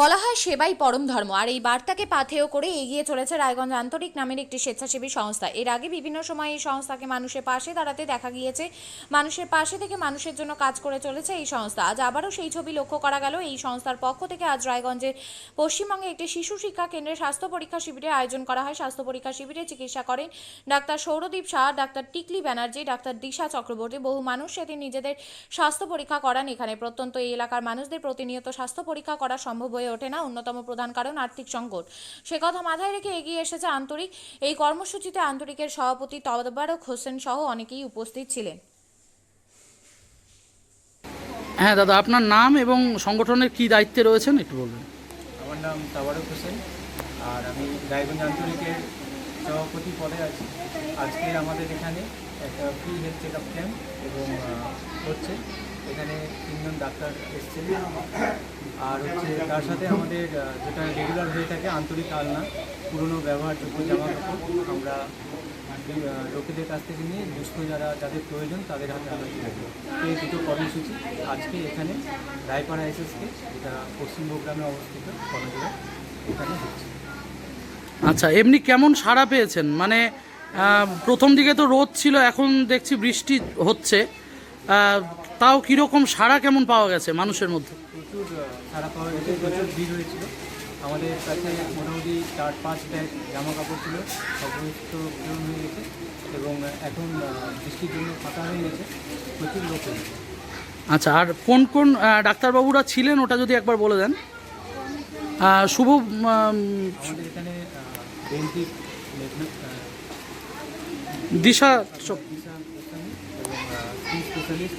বলা হয় সেবাই পরম ধর্ম। আর এই বার্তাকে পাথেয় করে এগিয়ে চলেছে রায়গঞ্জ আন্তরিক নামের একটি স্বেচ্ছাসেবী সংস্থা। এর আগে বিভিন্ন সময় এই সংস্থাকে মানুষের পাশে দাঁড়াতে দেখা গিয়েছে। মানুষের পাশে থেকে মানুষের জন্য কাজ করে চলেছে এই সংস্থা। আজ আবারও সেই ছবি লক্ষ্য করা গেল। এই সংস্থার পক্ষ থেকে আজ রায়গঞ্জের পশ্চিমবঙ্গে একটি শিশু শিক্ষা কেন্দ্রে স্বাস্থ্য পরীক্ষা শিবিরের আয়োজন করা হয়। স্বাস্থ্য পরীক্ষা শিবিরে চিকিৎসা করেন ডাক্তার সৌরদীপ শাহ ডাক্তার টিকলি ব্যানার্জি, ডাক্তার দিশা চক্রবর্তী। বহু মানুষ সেদিন নিজেদের স্বাস্থ্য পরীক্ষা করান এখানে। প্রত্যন্ত এই এলাকার মানুষদের প্রতিনিয়ত স্বাস্থ্য পরীক্ষা করা সম্ভব হয়ে ওঠে না অন্যতম প্রধান কারণ আর্থিক সংকট। সে কথা মাথায় রেখে এগিয়ে এসেছে আন্তরিক। এই কর্মসূচিতে আন্তরিকের সভাপতি তবারক হোসেন সহ অনেকেই উপস্থিত ছিলেন। হ্যাঁ দাদা আপনার নাম এবং সংগঠনের কি দায়িত্বে রয়েছেন একটু বলবেন। আমার নাম তাবারক হোসেন আর আমি রায়গঞ্জ আঞ্চলিকের সভাপতি পদে আছি। আজকে আমাদের এখানে একটা free health check up camp এবং হচ্ছে। এখানে তিনজন ডাক্তার এসছেন। আর হচ্ছে তার সাথে আমাদের যেটা রেগুলার হয়ে থাকে আন্তরিক আলনা, পুরনো ব্যবহারযোগ্য জামা কাপড় আমরা লোকেদের কাছ থেকে নিয়ে দুস্থ যারা, যাদের প্রয়োজন তাদের হাতে দেবো। তো এই দুটো কর্মসূচি আজকে এখানে রায়পাড়া এসএসকে, যেটা পশ্চিম গ্রামে অবস্থিত কলেজে এখানে হচ্ছে। আচ্ছা এমনি কেমন সাড়া পেয়েছেন? মানে প্রথম দিকে তো রোদ ছিল, এখন দেখছি বৃষ্টি হচ্ছে। তাও কীরকম সাড়া কেমন পাওয়া গেছে মানুষের মধ্যে? প্রচুর আহ, পাওয়া গেছে প্রচুর ভিড় হয়েছিল। আমাদের কাছে মোটামুটি চার পাঁচ ব্যাগ জামা কাপড় ছিল সমস্ত পূরণ হয়ে গেছে এবং এখন বৃষ্টির জন্য ফাঁকা হয়ে গেছে প্রচুর লোক হয়েছে। আচ্ছা আর কোন কোন ডাক্তারবাবুরা ছিলেন ওটা যদি একবার বলে দেন? শুভ আমাদের এখানে বেঞ্চিক দিশা স্পেশালিস্ট